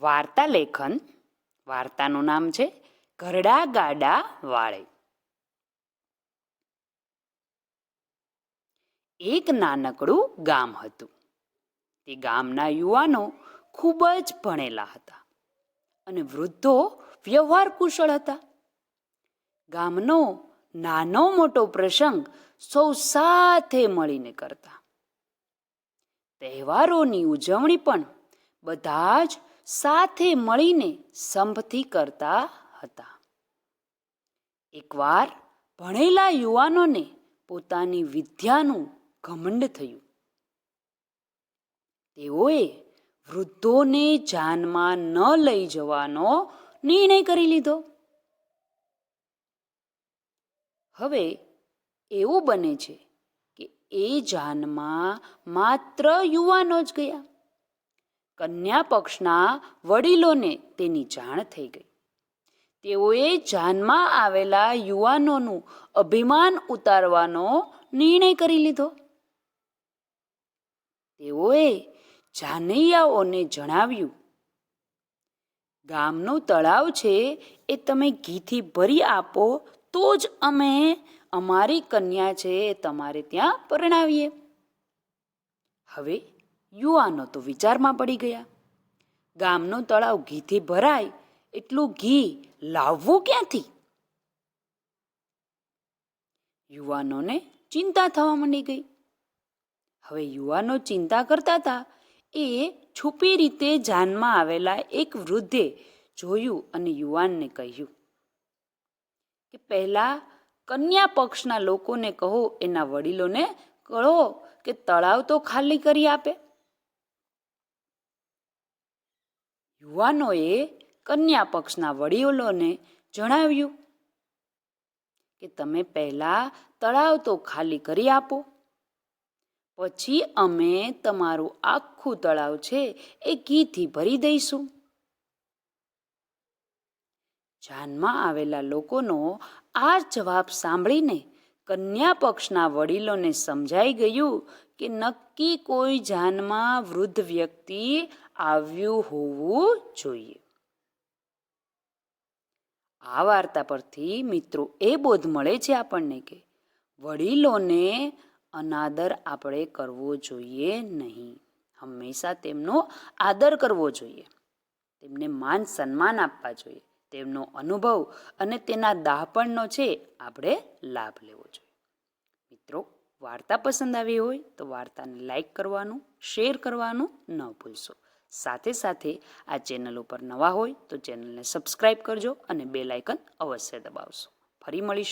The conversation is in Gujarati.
વાર્તા લેખન, વાર્તાનું નામ છે ઘરડા ગાડા વાળે. એક નાનકડું ગામ હતું. તે ગામના યુવાનો ખૂબ જ ભણેલા હતા અને વૃદ્ધો વ્યવહાર કુશળ હતા. ગામનો નાનો મોટો પ્રસંગ સૌ સાથે મળીને કરતા. તહેવારોની ઉજવણી પણ બધા જ સાથે મળીને સંભથી કરતા હતા. એકવાર ભણેલા યુવાનોને પોતાની વિદ્યાનું ઘમંડ થયું. તેઓએ વૃદ્ધોને જાનમાં ન લઈ જવાનો નિર્ણય કરી લીધો. હવે એવું બને છે કે એ જાનમાં માત્ર યુવાનો જ ગયા. કન્યા પક્ષના વડીલોને તેની જાણ થઈ ગઈ. તેઓએ જાનમાં આવેલા યુવાનોનું અભિમાન ઉતારવાનો નિર્ણય કરી લીધો. તેઓએ જાનૈયાઓને જણાવ્યું, ગામનું તળાવ છે એ તમે ઘીથી ભરી આપો તો જ અમે અમારી કન્યા છે તમારે ત્યાં પરણાવીએ. હવે યુવાનો તો વિચારમાં પડી ગયા. ગામનું તળાવ ઘીથી ભરાય, એટલું ઘી લાવવું ક્યાંથી? યુવાનોને ચિંતા થવા માંડી ગઈ. હવે યુવાનો ચિંતા કરતા હતા. એ છુપી રીતે જાનમાં આવેલા એક વૃદ્ધે જોયું અને યુવાનને કહ્યું કે, પહેલા કન્યા પક્ષના લોકોને કહો, એના વડીલોને કહો કે તળાવ તો ખાલી કરી આપે. યુવાનોએ કન્યા પક્ષના વડીલોને જણાવ્યું કે તમે પહેલા તળાવ તો ખાલી કરી આપો. પછી અમે તમારું આખું તળાવ છે એ ઘીથી ભરી દઈશું. જાનમાં આવેલા લોકોનો આ જવાબ સાંભળીને કન્યા પક્ષના વડીલોને સમજાઈ ગયું કે નક્કી કોઈ જાનમાં વૃદ્ધ વ્યક્તિ આવ્યું હોવું જોઈએ. આ વાર્તા પરથી મિત્રો એ બોધ મળે છે આપણને કે વડીલોને અનાદર આપણે કરવો જોઈએ નહીં. હંમેશા તેમનો આદર કરવો જોઈએ. તેમને માન સન્માન આપવા જોઈએ. તેમનો અનુભવ અને તેના દાહપણનો છે આપણે લાભ લેવો જોઈએ. મિત્રો, વાર્તા પસંદ આવી હોય તો વાર્તાને લાઈક કરવાનું, શેર કરવાનું ન ભૂલશો. સાથે સાથે આ ચેનલ ઉપર નવા હોય તો ચેનલને સબસ્ક્રાઈબ કરજો અને બે લાઇકન અવશ્ય દબાવશો. ફરી મળીશું.